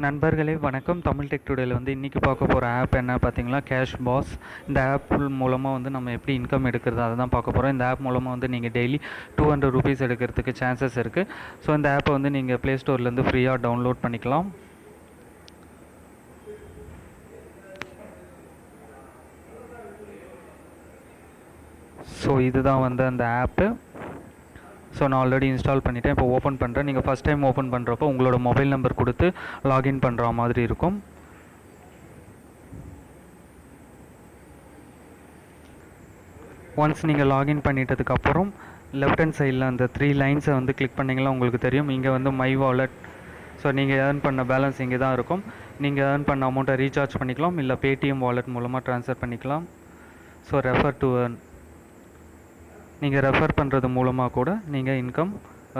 நண்பர்களே வணக்கம். தமிழ் டெக் டுடேல வந்து இன்றைக்கி பார்க்க போகிற ஆப் என்ன பார்த்தீங்கன்னா கேஷ் பாஸ் இந்த ஆப் மூலமாக வந்து நம்ம எப்படி இன்கம் எடுக்கிறது அதை தான் பார்க்க போகிறோம் இந்த ஆப் மூலமாக வந்து நீங்கள் டெய்லி டூ ஹண்ட்ரட் ருபீஸ் எடுக்கிறதுக்கு சான்சஸ் இருக்குது ஸோ இந்த ஆப்பை வந்து நீங்கள் ப்ளே ஸ்டோர்லேருந்து ஃப்ரீயாக டவுன்லோட் பண்ணிக்கலாம். ஸோ இதுதான் வந்து அந்த ஆப்பு ஸோ நான் ஆல்ரெடி இன்ஸ்டால் பண்ணிட்டேன். இப்போ ஓப்பன் பண்ணுறேன் நீங்கள் ஃபஸ்ட் டைம் ஓப்பன் பண்ணுறப்போ உங்களோட மொபைல் நம்பர் கொடுத்து லாகின் பண்ணுற மாதிரி இருக்கும். ஒன்ஸ் நீங்கள் லாகின் பண்ணிட்டதுக்கப்புறம் லெஃப்ட் ஹேண்ட் சைடில் அந்த த்ரீ லைன்ஸை வந்து கிளிக் பண்ணிங்களா உங்களுக்கு தெரியும். இங்கே வந்து மை வாலெட் ஸோ நீங்கள் ஏர்ன் பண்ண பேலன்ஸ் இங்கே தான் இருக்கும். நீங்கள் ஏர்ன் பண்ண அமௌண்ட்டை ரீசார்ஜ் பண்ணிக்கலாம். இல்லை பேடிஎம் வாலெட் மூலமாக ட்ரான்ஸ்ஃபர் பண்ணிக்கலாம். ஸோ ரெஃபர் டு ஏர்ன் நீங்கள் ரெஃபர் பண்ணுறது மூலமாக கூட நீங்கள் இன்கம்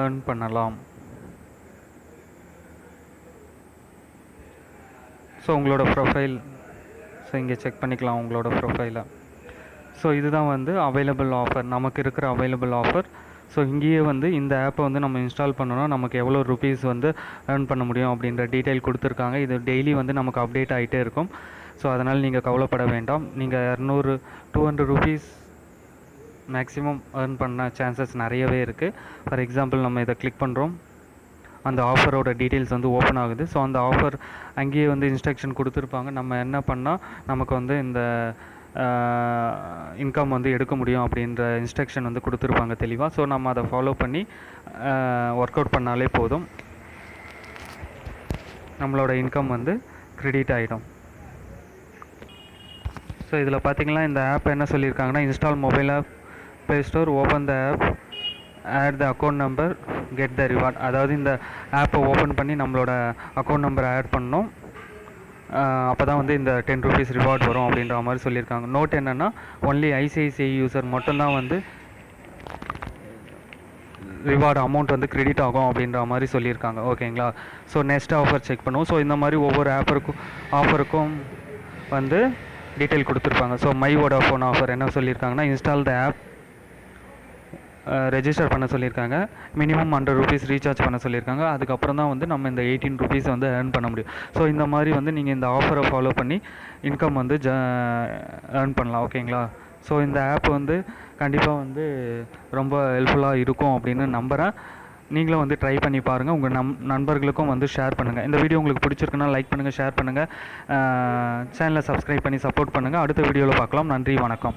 ஏர்ன் பண்ணலாம். ஸோ உங்களோட ப்ரொஃபைல் ஸோ இங்கே செக் பண்ணிக்கலாம் உங்களோட ப்ரொஃபைலை ஸோ இதுதான் வந்து அவைலபிள் ஆஃபர் நமக்கு இருக்கிற அவைலபிள் ஆஃபர் ஸோ இங்கேயே வந்து இந்த ஆப்பை வந்து நம்ம இன்ஸ்டால் பண்ணோன்னா நமக்கு எவ்வளோ ருபீஸ் வந்து ஏர்ன் பண்ண முடியும் அப்படின்ற டீட்டெயில் கொடுத்துருக்காங்க. இது டெய்லி வந்து நமக்கு அப்டேட் ஆகிட்டே இருக்கும். ஸோ அதனால் நீங்கள் கவலைப்பட வேண்டாம். நீங்கள் இரநூறு two hundred rupees maximum earn பண்ண சான்சஸ் நிறையவே இருக்குது ஃபார் எக்ஸாம்பிள் நம்ம இதை கிளிக் பண்ணுறோம் அந்த ஆஃபரோட டீட்டெயில்ஸ் வந்து ஓப்பன் ஆகுது. ஸோ அந்த ஆஃபர் அங்கேயே வந்து இன்ஸ்ட்ரக்ஷன் கொடுத்துருப்பாங்க. நம்ம என்ன பண்ணால் நமக்கு வந்து இந்த இன்கம் வந்து எடுக்க முடியும் அப்படின்ற இன்ஸ்ட்ரக்ஷன் வந்து கொடுத்துருப்பாங்க தெளிவாக ஸோ நம்ம அதை ஃபாலோ பண்ணி ஒர்க் அவுட் பண்ணாலே போதும். நம்மளோட இன்கம் வந்து க்ரெடிட் ஆகிடும் ஸோ இதில் பார்த்தீங்கன்னா இந்த ஆப் என்ன சொல்லியிருக்காங்கன்னா install mobile app play store open the app add the account number get the reward அதாவது இந்த ஆப்பை ஓப்பன் பண்ணி நம்மளோட அக்கௌண்ட் நம்பரை ஆட் பண்ணோம் அப்போ தான் வந்து இந்த டென் ருபீஸ் ரிவார்ட் வரும் அப்படின்ற மாதிரி சொல்லியிருக்காங்க. நோட் என்னென்னா ஒன்லி ஐசிஐசிஐ யூசர் மட்டும்தான் வந்து ரிவார்டு அமௌண்ட் வந்து கிரெடிட் ஆகும் அப்படின்ற மாதிரி சொல்லியிருக்காங்க. ஓகேங்களா ஸோ நெக்ஸ்ட் ஆஃபர் செக் பண்ணுவோம். ஸோ இந்த மாதிரி ஒவ்வொரு ஆஃபருக்கும் ஆஃபருக்கும் வந்து டீட்டெயில் கொடுத்துருப்பாங்க. ஸோ மை வோடாஃபோன் ஆஃபர் என்ன சொல்லியிருக்காங்கன்னா இன்ஸ்டால் த ஆப் ரெஜிஸ்டர் பண்ண சொல்லியிருக்காங்க. மினிமம் ஹண்ட்ரட் ருபீஸ் ரீசார்ஜ் பண்ண சொல்லியிருக்காங்க. அதுக்கப்புறம் தான் வந்து நம்ம இந்த எயிட்டீன் ருபீஸ் வந்து ஏர்ன் பண்ண முடியும். ஸோ இந்த மாதிரி வந்து நீங்கள் இந்த ஆஃபரை ஃபாலோ பண்ணி இன்கம் வந்து ஜ ஏர்ன் பண்ணலாம். ஓகேங்களா ஸோ இந்த ஆப் வந்து கண்டிப்பாக வந்து ரொம்ப ஹெல்ப்ஃபுல்லாக இருக்கும் அப்படின்னு நம்புகிறேன் நீங்களும் வந்து ட்ரை பண்ணி பாருங்கள் உங்கள் நம் நண்பர்களுக்கும் வந்து ஷேர் பண்ணுங்கள் இந்த வீடியோ உங்களுக்கு பிடிச்சிருக்குன்னா லைக் பண்ணுங்கள் ஷேர் பண்ணுங்கள் சேனலை சப்ஸ்கிரைப் பண்ணி சப்போர்ட் பண்ணுங்கள் அடுத்த வீடியோவில் பார்க்கலாம். நன்றி வணக்கம்.